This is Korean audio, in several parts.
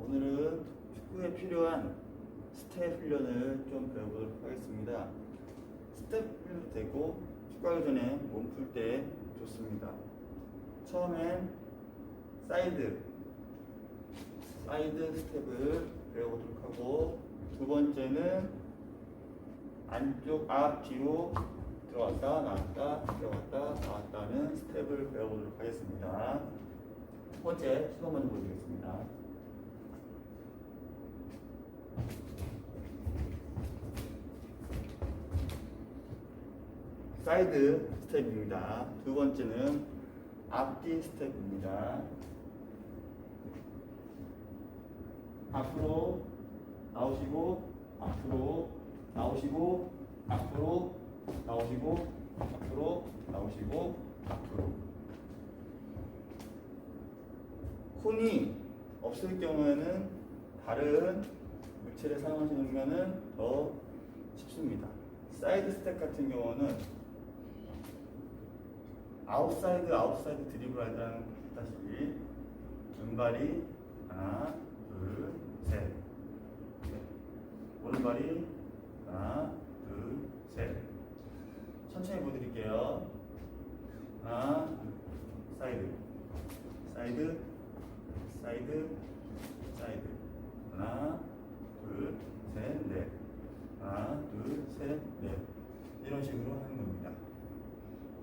오늘은 축구에 필요한 스텝 훈련을 좀 배워보도록 하겠습니다. 스텝 훈련도 되고 축구하기 전에 몸 풀 때 좋습니다. 처음엔 사이드, 사이드 스텝을 배워보도록 하고 두 번째는 안쪽 앞 뒤로 들어갔다 나왔다 들어갔다 나왔다 하는 스텝을 배워보도록 하겠습니다. 첫 번째 시범 먼저 보여드리겠습니다. 사이드 스텝입니다. 두 번째는 앞뒤 스텝입니다. 앞으로 나오시고 앞으로 나오시고 앞으로 나오시고 앞으로 나오시고 앞으로 콘이 없을 경우에는 다른 물체를 사용하시는 더 쉽습니다. 사이드 스텝 같은 경우는 아웃사이드 아웃사이드 드리블 하다는 다시 왼발이 하나 둘셋. 네. 오른발이 하나 둘셋. 천천히 보여드릴게요. 하나 둘 사이드. 사이드 사이드 사이드. 하나 둘셋넷. 하나 둘셋넷. 이런 식으로 하는 겁니다.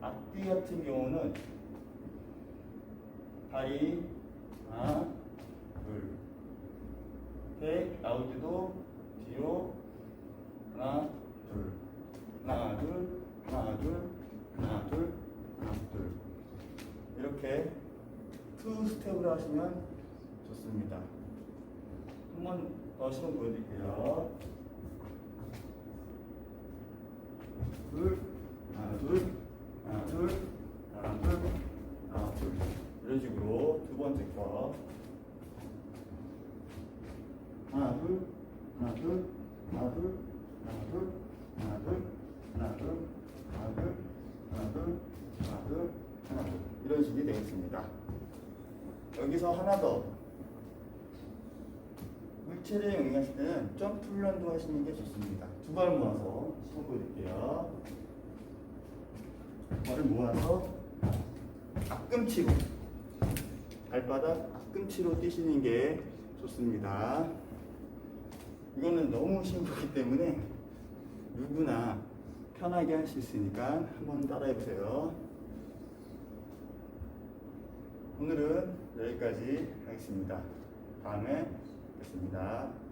앞뒤 같은 경우는 다리 하나 둘백 나올 때도 뒤로 하나 둘. 하나 둘 하나 둘 하나 둘 하나 둘. 이렇게 투 스텝으로 하시면 좋습니다. 한 번 더 시험 보여드릴게요. 둘 하나 둘 하나 둘 하나 둘 하나 둘 이런 식으로 두 번째 거 하나 둘 하나 둘 하나 둘 하나 둘 하나 둘 하나 둘 하나 둘 하나 둘 하나 둘 하나 둘 이런 식이 되겠습니다. 여기서 하나 더 물체를 영위하실 때는 점프 훈련도 하시는 게 좋습니다. 두 발 모아서 시험 보여드릴게요. 발을 모아서 앞꿈치로 발바닥 앞꿈치로 뛰시는 게 좋습니다. 이거는 너무 쉬운 거기 때문에 누구나 편하게 할 수 있으니까 한번 따라해 보세요. 오늘은 여기까지 하겠습니다. 다음에 뵙겠습니다.